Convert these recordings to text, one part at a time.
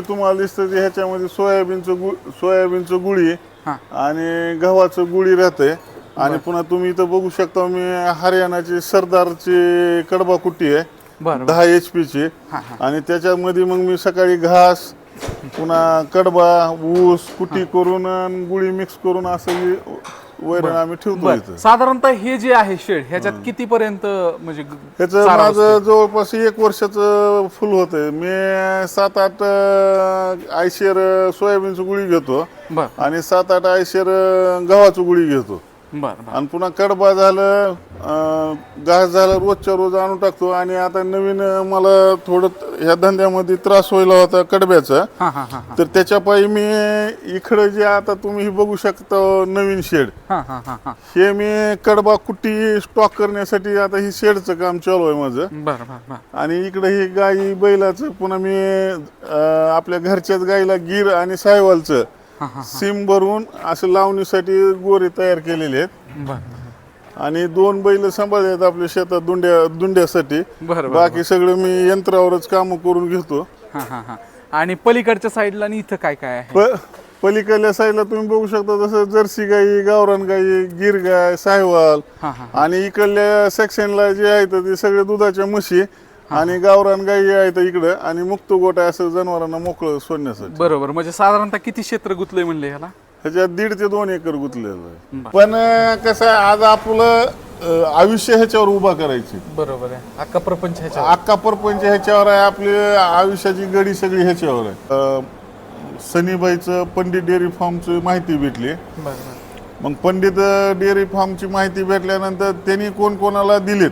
जे तुम्हाला दिसतं ते ह्याच्यामध्ये सोयाबीनचं गु सोयाबीनचं गुळी हा. आणि गव्हाचं गुळी राहते. आणि पुन्हा तुम्ही इथं बघू शकता मी हरियाणाची सरदारची कडबा कुट्टी आहे. बरं बरं. दहा एच पीची हा, आणि त्याच्यामध्ये मग मी सकाळी घास पुन्हा कडबा ऊस कुटी करून गुळी मिक्स करून असं हे वैरण आम्ही ठेवतो इथं. साधारणतः हे जे आहे शेड ह्याच्यात किती पर्यंत म्हणजे चारा माझं जवळपास एक वर्षाचं फुल होतंय. मी सात आठ आयशेर सोयाबीनचं गुळी घेतो बर. आणि सात आठ आयशेर गव्हाचं गुळी घेतो. आणि पुन्हा कडबा झालं घास झालं रोजच्या रोज आणून टाकतो. आणि आता नवीन मला थोडं ह्या धंद्यामध्ये त्रास व्हायला होता कडब्याचा. तर त्याच्या पायी मी इकडं जे आता तुम्ही हे बघू शकता नवीन शेड. हा हा हा हा. हे मी कडबा कुट्टी स्टॉक करण्यासाठी आता ही शेडचं काम चालू आहे माझं. आणि इकडे ही गाई बैलाचं पुन्हा मी आपल्या घरच्याच गाईला गिर आणि सायवालचं. सिम भरून असं लावणीसाठी गोरे तयार केलेले आहेत. आणि दोन बैल सांभाळतात आपल्या शेतात दुंड्या दुंड्यासाठी. बर बर बाकी सगळं मी यंत्रावरच काम करून घेतो. हा हा हा. आणि पलीकडच्या साईडला आणि इथं काय काय आहे? प पलीकडल्या साईडला तुम्ही बघू शकता जसं जर्सी गाई गावरान गाई गिर गाय सायवाल. हा हा. आणि इकडल्या सेक्शनला जे आहेत ते सगळे दुधाच्या म्हशी. आणि गावरान गाई आहेत इकडं आणि मुक्त गोटा असं जनावरांना मोकळं सोडण्यासाठी. बरोबर. म्हणजे साधारणतः किती क्षेत्र गुतलंय म्हणले ह्याला? ह्याच्यात दीड ते दोन एकर गुंतलेलं आहे. पण कसं आहे आज आपलं अं, आयुष्य ह्याच्यावर उभा करायची. बरोबर आहे. अख्खा प्रपंच ह्याच्या अख्खा परपंच ह्याच्यावर आहे आपली आयुष्याची गडी सगळी ह्याच्यावर आहे. अं, सनीबाईचं पंडित डेअरी फार्मची माहिती भेटली. बरोबर मग पंडित डेअरी फार्मची माहिती भेटल्यानंतर त्यांनी कोण कोणाला दिलीत?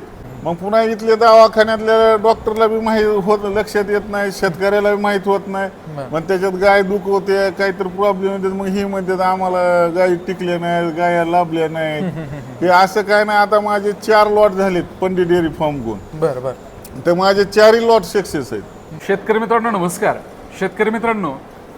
मग पुन्हा इथले दवाखान्यातल्या डॉक्टरला बी माहीत होत लक्षात येत नाही शेतकऱ्याला बी माहीत होत नाही. मग त्याच्यात गाय दुख होते काहीतरी प्रॉब्लेम होते मग ही म्हणतात आम्हाला गाय टिकल्या नाही गाया लाभल्या नाही. हे असं काय नाही आता माझे चार लॉट झालेत पंडित डेअरी फार्म कोण बरं बरं. तर माझे चारही लॉट सक्सेस आहेत. शेतकरी मित्रांनो नमस्कार. शेतकरी मित्रांनो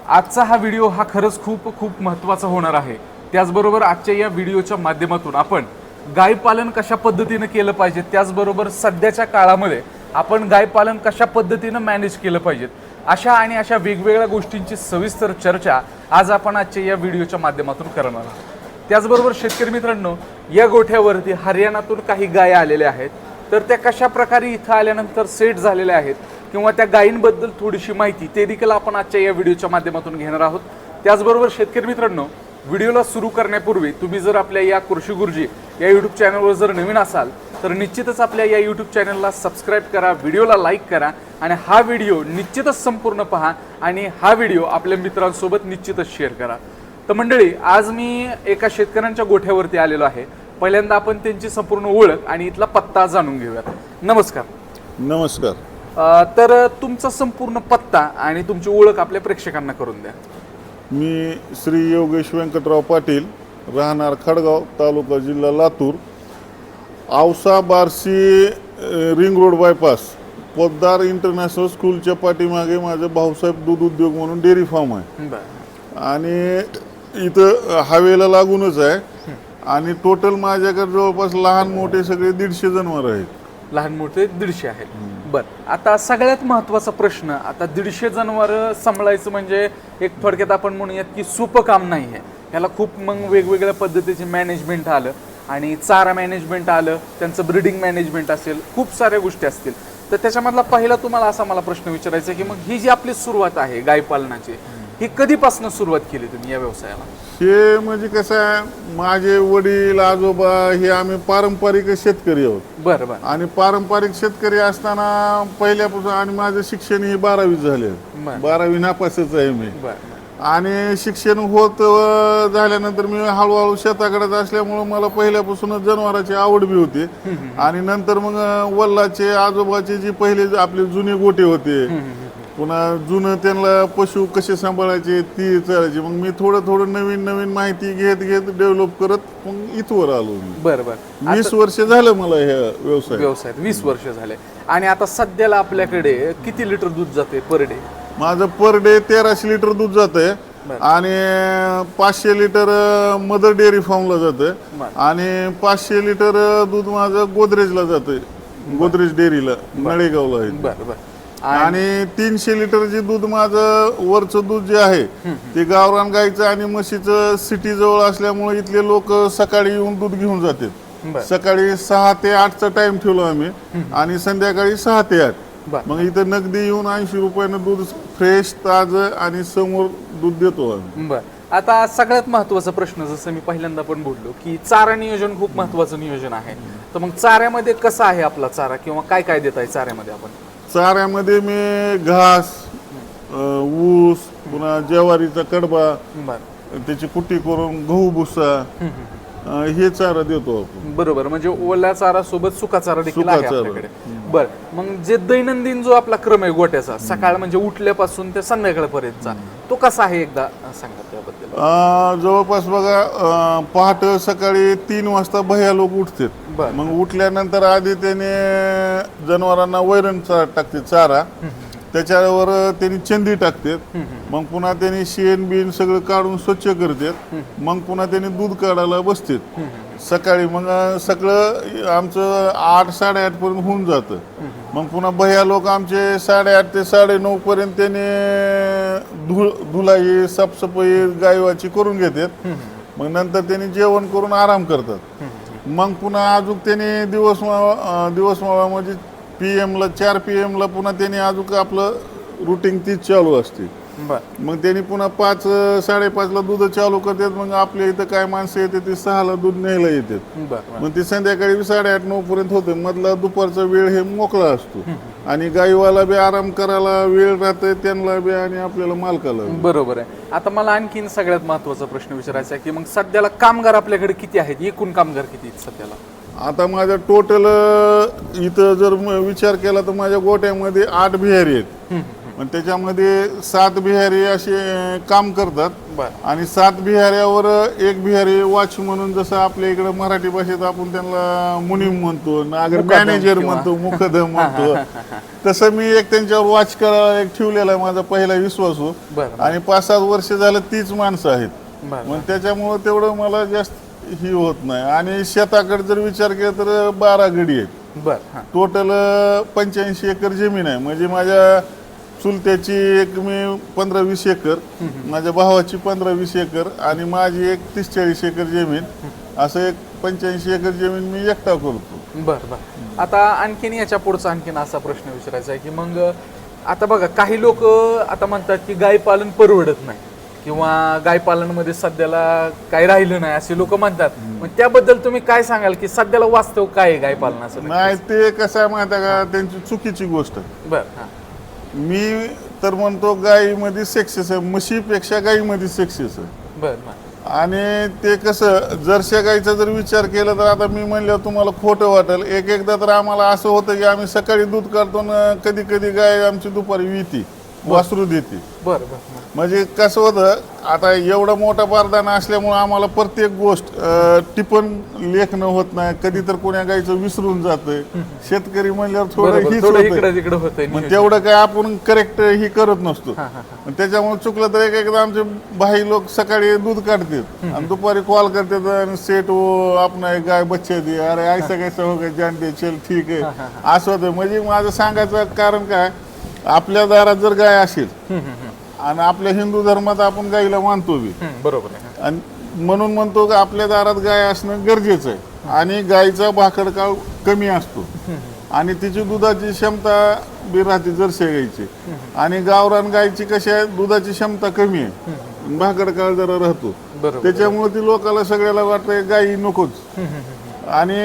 आजचा हा व्हिडिओ हा खरंच खूप खूप महत्त्वाचा होणार आहे. त्याचबरोबर आजच्या या व्हिडिओच्या माध्यमातून आपण गाय पालन कशा पद्धतीनं केलं पाहिजे? त्याचबरोबर सध्याच्या काळामध्ये आपण गाय पालन कशा पद्धतीनं मॅनेज केलं पाहिजे? अशा आणि अशा वेगवेगळ्या गोष्टींची सविस्तर चर्चा आज आपण आजच्या या व्हिडिओच्या माध्यमातून करणार आहोत. त्याचबरोबर शेतकरी मित्रांनो या गोठ्यावरती हरियाणातून काही गाय आलेल्या आहेत. तर त्या कशा प्रकारे इथं आल्यानंतर सेट झालेल्या आहेत किंवा त्या गायींबद्दल थोडीशी माहिती ते देखील आपण आजच्या या व्हिडिओच्या माध्यमातून घेणार आहोत. त्याचबरोबर शेतकरी मित्रांनो व्हिडिओला सुरू करण्यापूर्वी तुम्ही जर आपल्या या कृषी गुरुजी या यूट्यूब चॅनलवर जर नवीन असाल तर निश्चितच आपल्या या यूट्यूब चॅनलला सबस्क्राईब करा व्हिडिओला लाईक करा आणि हा व्हिडिओ निश्चितच संपूर्ण पहा आणि हा व्हिडिओ आपल्या मित्रांसोबत निश्चितच शेअर करा. तर मंडळी आज मी एका शेतकऱ्यांच्या गोठ्यावरती आलेलो आहे. पहिल्यांदा आपण त्यांची संपूर्ण ओळख आणि इथला पत्ता जाणून घेऊयात. नमस्कार. नमस्कार. तर तुमचा संपूर्ण पत्ता आणि तुमची ओळख आपल्या प्रेक्षकांना करून द्या. मी श्री योगेश व्यंकटराव पाटील राहणार खडगाव तालुका जिल्हा लातूर. औसा बार्शी अ, ring road bypass Poddar international स्कूलच्या पाठीमागे माझं भाऊसाहेब दूध उद्योग म्हणून डेअरी फार्म आहे. आणि इथं हायवेला लागूनच आहे. आणि टोटल माझ्याकडे जवळपास लहान मोठे सगळे दीडशे जनावर आहेत. लहान मोठे दीडशे आहेत. बर आता सगळ्यात महत्त्वाचा प्रश्न आता दीडशे जनावर सांभाळायचं म्हणजे एक थोडक्यात आपण म्हणूयात की सोपं काम नाही आहे ह्याला खूप मग वेगवेगळ्या पद्धतीचे मॅनेजमेंट आलं आणि चारा मॅनेजमेंट आलं त्यांचं ब्रिडिंग मॅनेजमेंट असेल खूप साऱ्या गोष्टी असतील. तर त्याच्यामधला पहिला तुम्हाला असा मला प्रश्न विचारायचा आहे की मग ही जी आपली सुरुवात आहे गाय पालनाची ही कधीपासून सुरुवात केली तुम्ही या व्यवसायाला? हे म्हणजे कसं आहे माझे वडील आजोबा हे आम्ही पारंपरिक शेतकरी आहोत. बरं बरं. आणि पारंपरिक शेतकरी असताना पहिल्यापासून आणि माझं शिक्षण हे बारावी झाले. बरं. बारावी नापासच आहे मी. बरं आणि शिक्षण होत अ, झाल्यानंतर मी हळूहळू शेताकडे असल्यामुळं मला पहिल्यापासूनच जनावरांची आवड बी होती. आणि नंतर मग अ, वल्लाचे आजोबाचे जी पहिले जे आपले जुने गोटे होते पुन्हा जुनं त्यांना पशु कसे सांभाळायचे ती चालायची मग मी थोडं थोडं नवीन नवीन माहिती घेत घेत डेव्हलप करत मग इथवर आलो मी. बरं बरं. वीस वर्ष झालं मला ह्या व्यवसाय व्यवसायात वीस वर्ष झाले. आणि आता सध्याला आपल्याकडे किती लिटर दूध जाते पर डे माझं पर डे तेराशे लिटर दूध जातंय. बरं. आणि पाचशे लिटर मदर डेअरी फार्मला जातं. आणि पाचशे लिटर दूध माझं गोदरेजला जातंय. गोदरेज डेअरीला नळेगावला आहे. बरं बरं. आणि तीनशे लिटर जे दूध माझं वरचं दूध जे आहे ते गावरान गाईचं आणि म्हशीचं सिटी जवळ असल्यामुळे इथले लोक सकाळी येऊन दूध घेऊन जातात. सकाळी सहा ते आठचा टाइम ठेवलो आम्ही आणि संध्याकाळी सहा ते आठ. मग इथं नगदी येऊन ऐंशी रुपयानं दूध फ्रेश ताजं आणि समोर दूध देतो आम्ही. बर. आता सगळ्यात महत्त्वाचा प्रश्न जसं मी पहिल्यांदा पण बोललो की चारा नियोजन खूप महत्वाचं नियोजन आहे. तर मग चाऱ्यामध्ये कसा आहे आपला चारा किंवा काय काय देत आहे चाऱ्यामध्ये आपण? चाऱ्यामध्ये मी घास अं, ऊस पुन्हा ज्वारीचा कडबा बर. त्याची कुट्टी करून गहू भुसा अं, हे चारा देतो आपण. बरोबर म्हणजे ओल्या चारा सोबत सुका चारा देखील सुका आहे चारा. आपल्याकडे. बर मग जे दैनंदिन जो आपला क्रम आहे गोट्याचा सकाळ म्हणजे उठल्यापासून ते संध्याकाळपर्यंतचा तो कसा आहे एकदा सांगा त्याबद्दल. अं, जवळपास बघा अं, पहाटे सकाळी तीन वाजता भया लोक उठतात. बर. मग उठल्यानंतर आधी त्याने जनावरांना वैरण चा- टाकते चारा. त्याच्यावर त्यांनी चंदी टाकतात मग पुन्हा त्यांनी शेण बिन सगळं काढून स्वच्छ करतात मग पुन्हा त्यांनी दूध काढायला बसतात सकाळी मग सगळं आमचं आठ साडेआठ पर्यंत होऊन जातं. मग पुन्हा भैया लोक आमचे साडेआठ ते साडेनऊ पर्यंत त्याने धु धुलाई साफसफाई गायवाची करून घेतात. मग नंतर त्यांनी जेवण करून आराम करतात. मग पुन्हा अजून त्याने दिवस दिवस म्हणजे पी एमला चार पी एमला पुन्हा त्याने अजून आपलं रुटीन तीच चालू असते. मग त्यांनी पुन्हा पाच साडेपाचला दूध चालू करतात मग आपल्या इथं काय माणसं येते ते सहाला दूध न्यायला येतात. मग ते संध्याकाळी साडेआठ नऊ पर्यंत होते. मधला दुपारचा वेळ हे मोकळा असतो. आणि गाईवाला बी आराम करायला वेळ राहते त्यांना बी आणि आपल्याला मालकाला. बरोबर आहे. आता मला आणखीन सगळ्यात महत्त्वाचा प्रश्न विचारायचा आहे की मग सध्याला कामगार आपल्याकडे किती आहेत? एकूण कामगार किती आहेत सध्याला? आता माझ्या टोटल इथं जर विचार केला तर माझ्या गोट्यामध्ये आठ बिहारी आहेत. पण त्याच्यामध्ये सात बिहारी असे काम करतात. बर. आणि सात बिहाऱ्यावर एक बिहारी वॉच म्हणून जसं आपल्या इकडे मराठी भाषेत आपण त्यांना मुनीम म्हणतो नागर मुकादम मॅनेजर किंवा- म्हणतो मुखदम म्हणतो. तसं मी एक त्यांच्यावर वॉच करायला एक ठेवलेला आहे माझा पहिला विश्वास हो. बर आणि पाच सात वर्ष झालं तीच माणसं आहेत. बर मग त्याच्यामुळं तेवढं मला जास्त ही होत नाही. आणि शेताकडे जर विचार केला तर बारा गडी आहेत. बर हा. टोटल पंच्याऐंशी एकर जमीन आहे. म्हणजे माझ्या चुलत्याची एक मी पंधरा वीस एकर माझ्या भावाची पंधरा वीस एकर आणि माझी एक तीस चाळीस एकर जमीन असं एक पंच्याऐंशी एकर जमीन मी एकटा करतो. बर बर. आता आणखीन याच्या पुढचा आणखीन असा प्रश्न विचारायचा आहे की मग आता बघा काही लोक आता म्हणतात की गाय पालन परवडत नाही किंवा गाय पालनमध्ये सध्याला काही राहिलं नाही असे लोक म्हणतात. मग त्याबद्दल तुम्ही काय सांगाल की सध्याला वास्तव काय आहे गाय पालनाचं? नाही ते कसं आहे माहिती का? त्यांची चुकीची गोष्ट. बर हा. मी तर म्हणतो गाईमध्ये सेक्सेस आहे. म्हशीपेक्षा गाईमध्ये सेक्सेस आहे. बर बर. आणि ते कसं जरशा गाईचा जर विचार केला तर आता मी म्हणल्यावर तुम्हाला खोटं वाटेल. एक एकदा तर आम्हाला असं होतं की आम्ही सकाळी दूध काढतो ना कधी कधी गाय आमची दुपारी विती. वासरू देते. बर बर म्हणजे कसं होतं आता एवढा मोठा बारदाना असल्यामुळे आम्हाला प्रत्येक गोष्ट अं, टिपण लेखणं होत नाही. कधी तर कोण्या गायचं विसरून जातंय. शेतकरी म्हणल्यावर थोडं बरोबर हीच थोडं होतंय. इकडे तिकडे होतंय मग. तेवढं काय आपण करेक्ट ही करत नसतो. मग त्याच्यामुळे चुकलं तर एक एकदा आमचे भाई लोक सकाळी दूध काढतात. आणि दुपारी कॉल करतात आणि सेट आपला एक गाय बच्चे दे. अरे ऐसा कैसा हो गया जानते चल ठीक आहे. असं होतं. म्हणजे माझं सांगायचं कारण काय आपल्या दारात जर गाय असेल. आणि आपल्या हिंदू धर्मात आपण गाईला मानतो बी. बरोबर आहे आणि म्हणून म्हणतो की आपल्या दारात गाय असणं गरजेचं आहे. आणि गायचा भाकड काळ कमी असतो. आणि तिची दुधाची क्षमता बी राहते जर्सी गायची. आणि गावरान गायची कशी आहे दुधाची क्षमता कमी आहे. भाकड काळ जरा राहतो. त्याच्यामुळे ती लोकांना सगळ्याला वाटतं गाई नकोच. आणि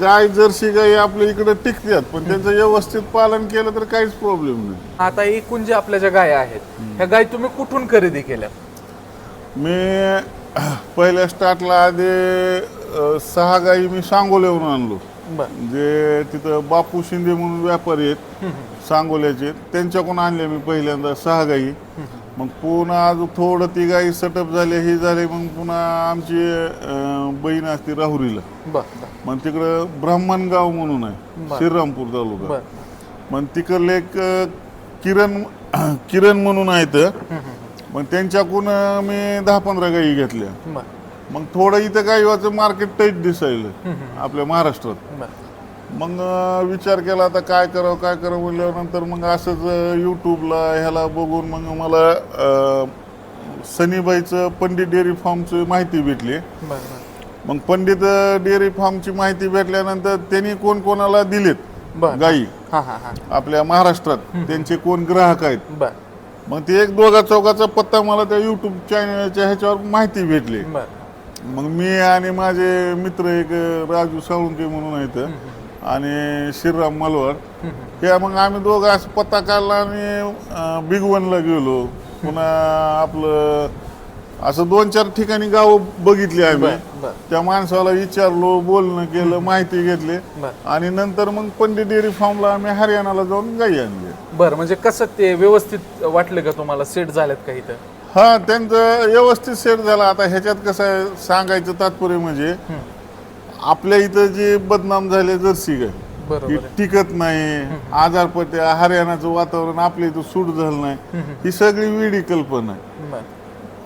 गाय जर्सी गाई आपल्या इकडे टिकतात पण त्यांचं व्यवस्थित पालन केलं तर काहीच प्रॉब्लेम नाही. आता एकूण जे आपल्या ज्या गाय आहेत ह्या गाय तुम्ही कुठून खरेदी केल्या? मी पहिल्या स्टार्टला आधी अ, सहा गाई मी सांगोल्यावरून आणलो. बर. जे तिथं बापू शिंदे म्हणून व्यापारी आहेत सांगोल्याचे. त्यांच्याकडून आणले मी पहिल्यांदा सहा गाई. मग पुन्हा अजून थोडं ती गाई सेटअप झाले ही झाली मग पुन्हा आमची अ, बहीण असते राहुरीला. बर मग तिकडं ब्राह्मणगाव म्हणून आहे. श्रीरामपूर तालुका. बर. मग तिकडले एक अ, किरण किरण म्हणून आहेत मग त्यांच्याकडून अ, मी दहा पंधरा गाई घेतल्या. बर. मग थोडं इथं गाईवाचं मार्केट टाईट दिसायलं आपल्या महाराष्ट्रात. बर. मग विचार केला आता काय करावं काय करावं म्हणल्यानंतर मग असंच यूट्यूबला ह्याला बघून मग मला सनीबाईचं पंडित डेअरी फार्मची माहिती भेटली. मग पंडित डेअरी फार्मची माहिती भेटल्यानंतर त्यांनी कोण कोणाला दिलेत? गाई. आपल्या महाराष्ट्रात त्यांचे कोण ग्राहक आहेत? मग ते एक दोघा चौकाचा पत्ता मला त्या युट्यूब चॅनलच्या ह्याच्यावर माहिती भेटली. मग मी आणि माझे मित्र एक राजू साळुंके म्हणून आहेत. आणि श्रीराम मलवड हे मग आम्ही दोघं असं पत्ता काढला आणि बिग वनला गेलो. पुन्हा आपलं असं दोन चार ठिकाणी गावं बघितली आम्ही. त्या माणसाला विचारलो बोलणं केलं माहिती घेतली. आणि नंतर मग पंडित डेअरी फार्मला आम्ही हरियाणाला जाऊन गाई आणली. बरं म्हणजे कसं ते व्यवस्थित वाटलं का तुम्हाला? सेट झाल्यात का इथं? हा त्यांचं व्यवस्थित सेट झाला. आता ह्याच्यात कसं आहे सांगायचं तात्पर्य म्हणजे आपल्या इथं जे बदनाम झाले जर्सी गाय बरोबर आहे. टिकत नाही आजारपट्या हरियाणाचं वातावरण आपल्या इथं सूट झालं नाही ही सगळी वेडी कल्पना आहे. बरं.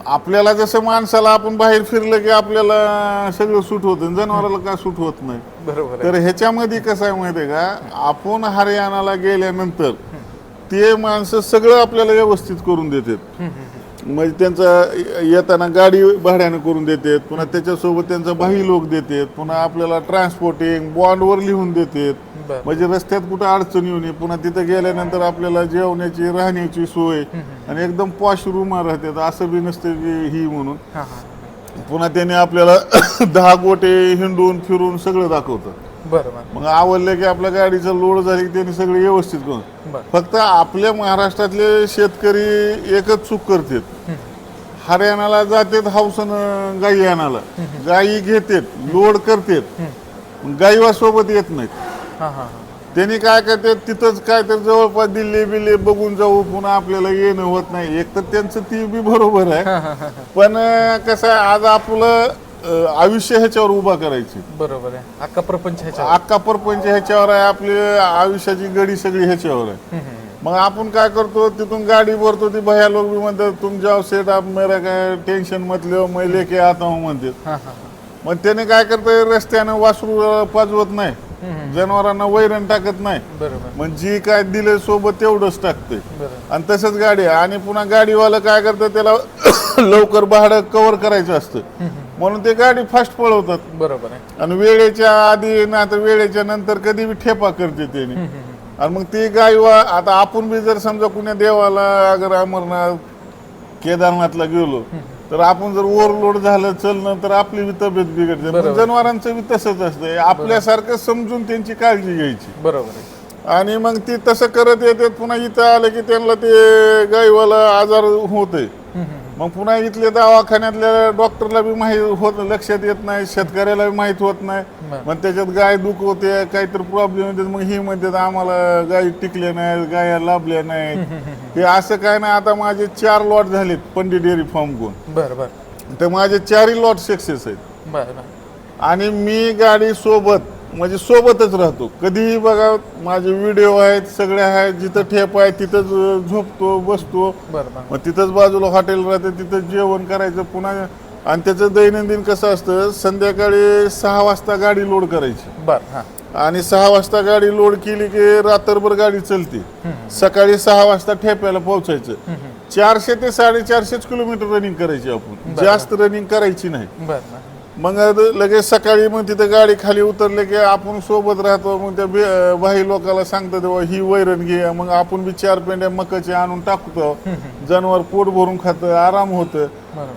आपल्याला जसं माणसाला आपण बाहेर फिरलं की आपल्याला सगळं सूट होतं जनावराला का सूट होत नाही. बरोबर आहे. तर ह्याच्यामध्ये कसं आहे माहिती आहे का? आपण हरियाणाला गेल्यानंतर ते माणसं सगळं आपल्याला व्यवस्थित करून देतात. म्हणजे त्यांचा येताना गाडी भाड्यानं करून देतात पुन्हा त्याच्यासोबत त्यांचा बाही लोक देतात पुन्हा आपल्याला ट्रान्सपोर्टिंग बॉन्डवर लिहून देतात. म्हणजे रस्त्यात कुठं अडचण येऊ नये पुन्हा तिथं गेल्यानंतर आपल्याला जेवण्याची राहण्याची सोय आणि एकदम पॉश रूम राहतात असं बी नसतं की ही म्हणून. पुन्हा त्याने आपल्याला दहा गोटे हिंडून फिरून सगळं दाखवतं. बरं बरं. मग आवडलं की आपल्या गाडीचं लोड झाली की त्यांनी सगळं व्यवस्थित करून. बरं. फक्त आपल्या महाराष्ट्रातले शेतकरी एकच चूक करतात. हरियाणाला जातात हावसन गाई आणायला. गाई घेतात लोड करतात. गाईवा सोबत येत नाहीत. हां हां हां. त्यांनी काय करतात तिथंच काय तर जवळपास दिल्ली बिल्ली बघून जाऊ पुन्हा आपल्याला येणं होत नाही. एक तर त्यांचं ती बी बरोबर आहे. पण अं, कसं आहे आज आपलं आयुष्य ह्याच्यावर उभा करायची. बरोबर आहे. अख्खा प्रपंच ह्याच्या अक्का परपंच ह्याच्यावर आहे आपली आयुष्याची गडी सगळी ह्याच्यावर आहे. मग आपण काय करतो तिथून गाडी भरतो ती भया लोक बी म्हणतात तुम जाओ सेट आप मेरा काय टेन्शन मतले मैं लेके आता हूं म्हणतात. मग त्याने काय करतंय रस्त्यानं वासरू पाजवत नाही. जनावरांना वैरण टाकत नाही. बरोबर. मग जी काय दिले सोबत तेवढंच टाकते बरोबर. आणि तसंच गाडी आहे. आणि पुन्हा गाडीवाला काय करतं त्याला लवकर भाडं कव्हर करायचं असतं. म्हणून ते गाडी फास्ट पळवतात. बरोबर आहे. आणि वेळेच्या आधी ना तर वेळेच्या नंतर कधी बी ठेपा करते त्याने. आणि मग ती गाय आता आपण बी जर समजा कुण्या देवाला अगर अमरनाथ केदारनाथला गेलो तर आपण जर ओव्हरलोड झालं चलणं तर आपली बी तब्येत बिघडते. जनावरांचं बी तसंच असतं आपल्यासारखं समजून त्यांची काळजी घ्यायची. बरोबर आहे. आणि मग ती तसं करत येते पुन्हा इथं आलं की त्यांना ते गायवाला आजार होतोय. मग पुन्हा इथल्या दवाखान्यातल्या डॉक्टरला बी माहीत होत लक्षात येत नाही शेतकऱ्याला बी माहीत होत नाही. मग त्याच्यात गाय दुख होते काहीतरी प्रॉब्लेम होते मग ही म्हणतात आम्हाला गाय टिकल्या नाही गाया लाभल्या नाही हे असं काय नाही आता माझे चार लॉट झालेत पंडित डेअरी फार्म कोण बरं बरं. तर माझे चारही लॉट सक्सेस आहेत. आणि मी गाडी सोबत म्हणजे सोबतच राहतो. कधीही बघा माझे व्हिडिओ आहेत सगळे आहेत जिथं ठेप आहे तिथंच झोपतो बसतो. मग तिथंच बाजूला हॉटेल राहते तिथंच जेवण करायचं पुन्हा आणि त्याचं दैनंदिन कसं असतं संध्याकाळी सहा वाजता गाडी लोड करायची. बरं आणि सहा वाजता गाडी लोड केली की रात्रभर गाडी चलते. सकाळी सहा वाजता ठेप्याला पोहोचायचं. चारशे ते साडेचारशेच किलोमीटर रनिंग करायची आपण. जास्त रनिंग करायची नाही. मग लगेच सकाळी मग तिथं गाडी खाली उतरले की आपण सोबत राहतो मग त्या बे- लोकाला सांगतात तेव्हा ही वैरण घे. मग आपण बी चार पेंड्या मकाचे आणून टाकतो. जनावर पोट भरून खातं आराम होतं.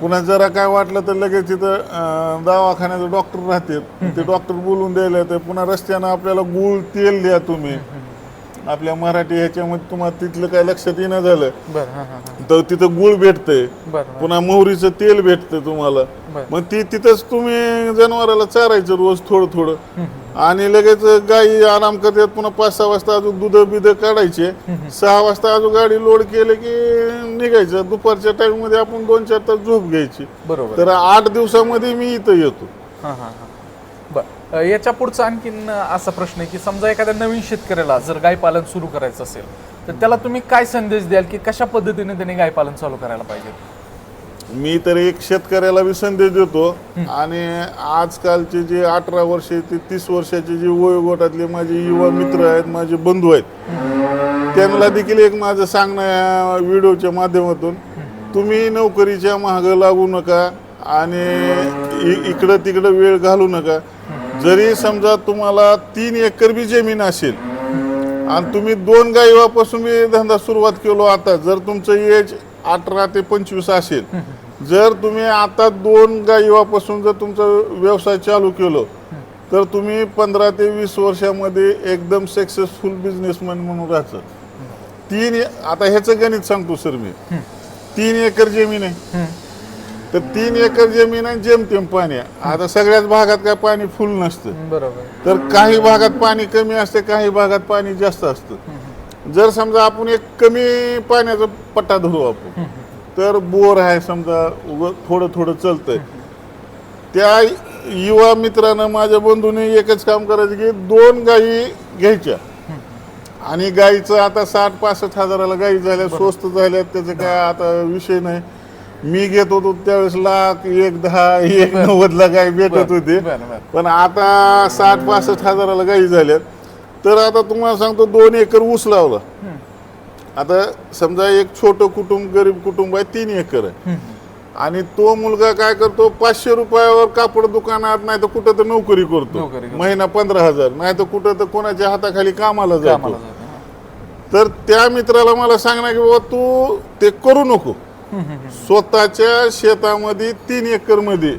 पुन्हा जरा काय वाटलं तर लगेच तिथं दवाखान्याचे डॉक्टर राहतात ते डॉक्टर बोलून द्यायला तर पुन्हा रस्त्यानं आपल्याला गुळ तेल द्या तुम्ही. आपल्या मराठी ह्याच्यामध्ये तुम्हाला तिथलं काय लक्षात येणं झालं. बरं हां हां हां. तर तिथं गुळ भेटतंय. पुन्हा मोहरीचं तेल भेटतं तुम्हाला. मग ती तिथंच तुम्ही जनावराला चारायचं रोज थोडं थोडं आणि लगेच गाई आराम करतात पुन्हा पाच सहा वाजता अजून दूध बिध काढायचे. सहा वाजता अजून गाडी लोड केलं की निघायचं. दुपारच्या टाइममध्ये आपण दोन चार तास झोप घ्यायची. बरोबर. तर आठ दिवसामध्ये मी इथं येतो. हां हां हां. याच्या पुढचा आणखीन असा प्रश्न आहे की समजा एखाद्या नवीन शेतकऱ्याला जर गाय पालन सुरू करायचं असेल तर त्याला तुम्ही काय संदेश द्याल की कशा पद्धतीने त्याने गाय पालन चालू करायला पाहिजे? मी तर एक शेतकऱ्याला बी संदेश देतो आणि आजकालचे जे अठरा वर्षे ते तीस वर्षाचे जे वयोगटातले माझे युवा मित्र आहेत माझे बंधू आहेत त्यांना देखील एक माझं सांगणं या व्हिडिओच्या माध्यमातून तुम्ही नोकरीच्या मागं लागू नका आणि इकडं तिकडं वेळ घालू नका. जरी समजा तुम्हाला तीन एकर बी जमीन असेल आणि तुम्ही दोन गायवापासून मी धंदा सुरुवात केलो आता जर तुमचं एज अठरा ते पंचवीस असेल जर तुम्ही आता दोन गायवापासून जर तुमचा व्यवसाय चालू केलो तर तुम्ही पंधरा ते वीस वर्षामध्ये एकदम सक्सेसफुल बिझनेसमॅन म्हणून राहतं तीन आता ह्याचं गणित सांगतो सर मी. तीन एकर जमीन आहे. तर तीन एकर जमीन आहे जेमतेम पाणी आहे. आता सगळ्याच भागात काय पाणी फुल नसतं. बरोबर. तर काही भागात पाणी कमी असते काही भागात पाणी जास्त असतं. जर समजा आपण एक कमी पाण्याचा पट्टा धरू आपण तर बोर आहे समजा उगं थोडं थोडं चालतंय. त्या युवा मित्रानं माझ्या बंधूने एकच काम करायचं की दोन गायी घ्यायच्या. आणि गाईचं आता साठ पासष्ट हजाराला गाई झाल्या स्वस्त झाल्या त्याचं काय आता विषय नाही. मी घेत होतो त्यावेळेस लाख एक दहा एक नव्वदला गाय भेटत होते. बरं, बरं. पण आता साठ पासष्ट हजाराला गाई झाल्यात. तर आता तुम्हाला सांगतो दोन एकर ऊस लावला. आता समजा एक छोटं कुटुंब गरीब कुटुंब आहे तीन एकर आहे. आणि तो मुलगा काय करतो पाचशे रुपयावर कापड दुकानात नाही तर कुठं तर नोकरी करतो. नोकरी करतो. महिना पंधरा हजार नाही तर कुठं तर कोणाच्या हाताखाली कामाला जातो. कामाला जातो. तर त्या मित्राला मला सांगणार की बाबा तू ते करू नको. स्वतःच्या शेतामध्ये तीन एकरमध्ये.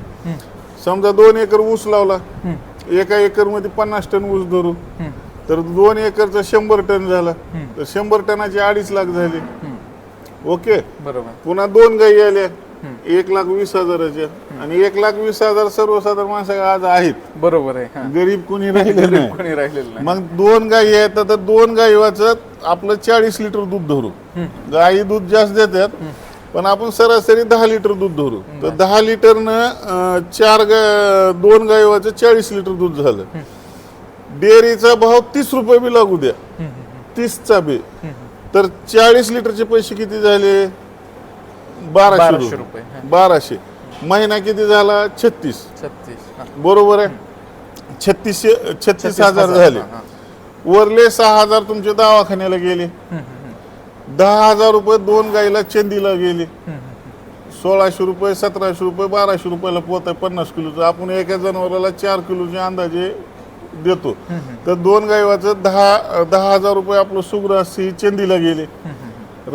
समजा दोन एकर ऊस लावला एका एकरमध्ये पन्नास टन ऊस धरू तर दोन एकरचा शंभर टन झाला तर शंभर टनाचे अडीच लाख झाले. ओके? बरोबर. पुन्हा दोन गाई आल्या एक लाख वीस हजाराच्या. आणि एक लाख वीस हजार सर्वसाधारण माणसं आज आहेत. बरोबर आहे. गरीब कोणी राहिले नाही. कोणी राहिलेलं नाही. मग दोन गायी आहेत तर दोन गायी वाचत आपलं चाळीस लिटर दूध धरू गायी दूध जास्त देतात पण आपण सरासरी दहा लिटर दूध धरू. तर दहा लिटरनं चार गा दोन गायी वाचत चाळीस लिटर दूध झालं. डेअरीचा भाव तीस रुपये बी लागू द्या. तीसचा बी. तर चाळीस लिटरचे पैसे किती झाले? बाराशे बाराशे रुपये. बाराशे. महिना किती झाला? छत्तीस. छत्तीस. बरोबर आहे? छत्तीसशे छत्तीस हजार झाले. वरले सहा हजार तुमच्या दवाखान्याला गेले. दहा हजार रुपये दोन गाईला चंदीला गेले. सोळाशे रुपये सतराशे रुपये बाराशे रुपयाला पोत आहे पन्नास किलोचं. आपण एका जनावराला चार किलोचे अंदाजे देतो. तर दोन गाईवाचं दहा दहा हजार रुपये आपलं सुग्रास ही चंदीला गेले.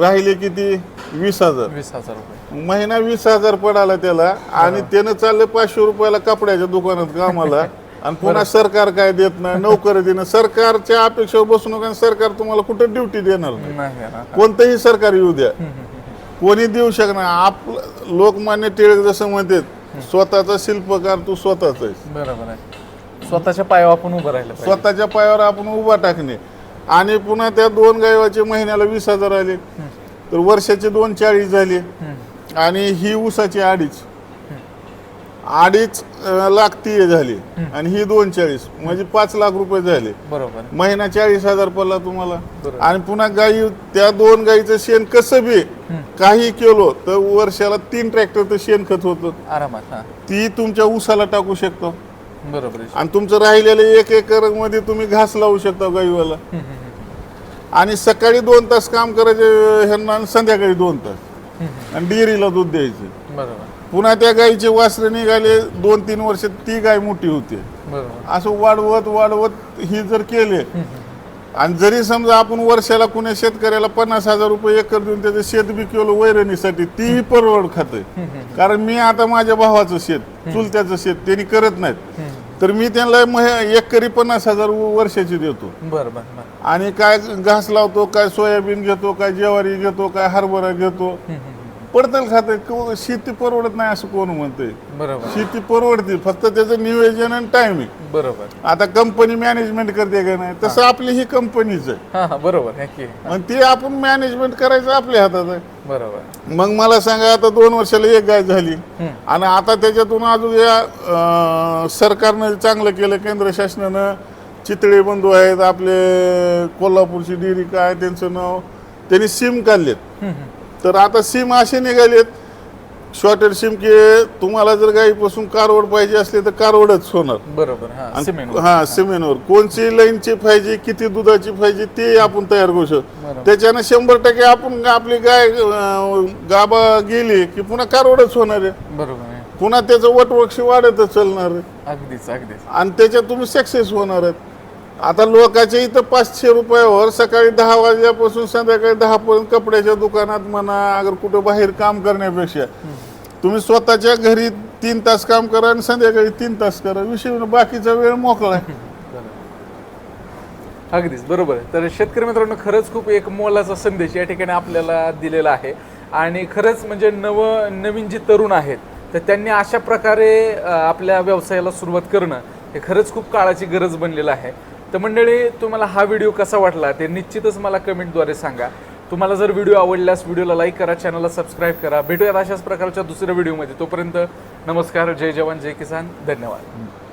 राहिले किती? वीस हजार. वीस हजार रुपये. महिना वीस हजार पडाला त्याला आणि त्यानं चाललं पाचशे रुपयाला कपड्याच्या दुकानात कामाला. आणि पुन्हा सरकार काय देत नाही? नोकरी देणं. सरकारच्या अपेक्षेवर बसू नका सरकार तुम्हाला कुठं ड्युटी देणार नाही. कोणतंही सरकार येऊ द्या. कोणी देऊ शकणार आपलं लोकमान्य टिळक जसं म्हणतात स्वतःचा शिल्पकार तू स्वतःच आहेस. बरोबर आहे. स्वतःच्या पायावर आपण उभं राहिलं स्वतःच्या पायावर आपण उभा टाकणे. आणि पुन्हा त्या दोन गायवाचे महिन्याला वीस हजार आले. तर वर्षाचे दोन चाळीस झाले. आणि ही ऊसाची अडीच. अडीच लाख ती झाली. आणि ही दोन चाळीस म्हणजे पाच लाख रुपये झाले. बरोबर. महिना चाळीस हजार पडला तुम्हाला. आणि पुन्हा गाई त्या दोन गाईचं शेण कसं बी काही केलो तर वर्षाला तीन ट्रॅक्टरचं शेणखत होतं. आरामात हा. ती तुमच्या ऊसाला टाकू शकतो. बरोबर आहे. आणि तुमचं राहिलेलं एक एकरमध्ये तुम्ही घास लावू शकता गाईवाला. आणि सकाळी दोन तास काम करायचे ह्यांना आणि संध्याकाळी दोन तास. आणि डेअरीला दूध द्यायचं. बरोबर. पुन्हा त्या गाईचे वासरे निघाले दोन तीन वर्ष ती गाय मोठी होते. बरोबर. असं वाढवत वाढवत ही जर केले आणि जरी समजा आपण वर्षाला कुण्या शेतकऱ्याला पन्नास हजार रुपये एकर देऊन त्याचं शेत बी केलं वैरणीसाठी तीही परवड खाते कारण मी आता माझ्या भावाचं शेत चुलत्याचं शेत त्यांनी करत नाहीत. तर मी त्यांना मह- एकरी पन्नास हजार वर्षाची देतो. बरं बरं बरं. आणि काय घास लावतो काय सोयाबीन घेतो काय ज्वारी घेतो काय हरभरा घेतो. पडतल खाते क- शेती परवडत नाही असं कोण म्हणतंय? बरोबर. शेती परवडते फक्त त्याचं नियोजन आणि टायमिंग बरोबर. आता कंपनी मॅनेजमेंट करते का नाही? तसं आपली ही कंपनीच आहे. हा हा बरोबर आहे की मग ते आपण मॅनेजमेंट करायचं आपल्या हातात आहे. बरोबर. मग मला सांगा आता दोन वर्षाला एक गाय झाली. आणि आता त्याच्यातून अजून या अं, सरकारनं चांगलं केलं केंद्र शासनानं चितळे बंधू आहेत आपले कोल्हापूरची डेअरी काय त्यांचं नाव त्यांनी सिम काढलेत. तर आता सिम असे निघालेत. शॉर्टेड शिमके तुम्हाला जर गाईपासून कारवड पाहिजे असले तर कारवडच होणार. बरोबर हा आणि- हा सिमेंटवर कोणची लाईनची पाहिजे किती दुधाची पाहिजे ते आपण तयार करू शकतो. त्याच्यानं शंभर टक्के आपण आपली गाय अं, गाबा गेली की पुन्हा कारवडच होणार आहे. बरोबर आहे. पुन्हा त्याचं वटवृक्ष वाढतच चालणार आहे. अगदीच अगदीच. आणि त्याच्यात तुम्ही सक्सेस होणार आहेत. आता लोकांच्या इथं पाचशे रुपयावर सकाळी दहा वाजल्यापासून संध्याकाळी दहा पर्यंत कपड्याच्या दुकानात म्हणा अगर कुठं बाहेर काम करण्यापेक्षा. तुम्ही स्वतःच्या घरी तीन तास काम करा आणि संध्याकाळी तीन तास करा. विषय म्हणजे बाकीचा वेळ मोकळा आहे. अगदीच बरोबर आहे. तर शेतकरी मित्रांनो खरंच खूप एक मोलाचा संदेश या ठिकाणी आपल्याला दिलेला आहे. आणि खरंच म्हणजे नव नवीन जे तरुण आहेत तर त्यांनी अशा प्रकारे आपल्या व्यवसायाला सुरुवात करणं हे खरंच खूप काळाची गरज बनलेलं आहे. तर मंडळी तुम्हाला हा व्हिडिओ कसा वाटला ते निश्चितच मला कमेंटद्वारे सांगा. तुम्हाला जर व्हिडिओ आवडल्यास व्हिडिओला लाईक करा चॅनलला सबस्क्राईब करा. भेटूयात अशाच प्रकारच्या दुसऱ्या व्हिडिओमध्ये तोपर्यंत नमस्कार जय जवान जय किसान. धन्यवाद.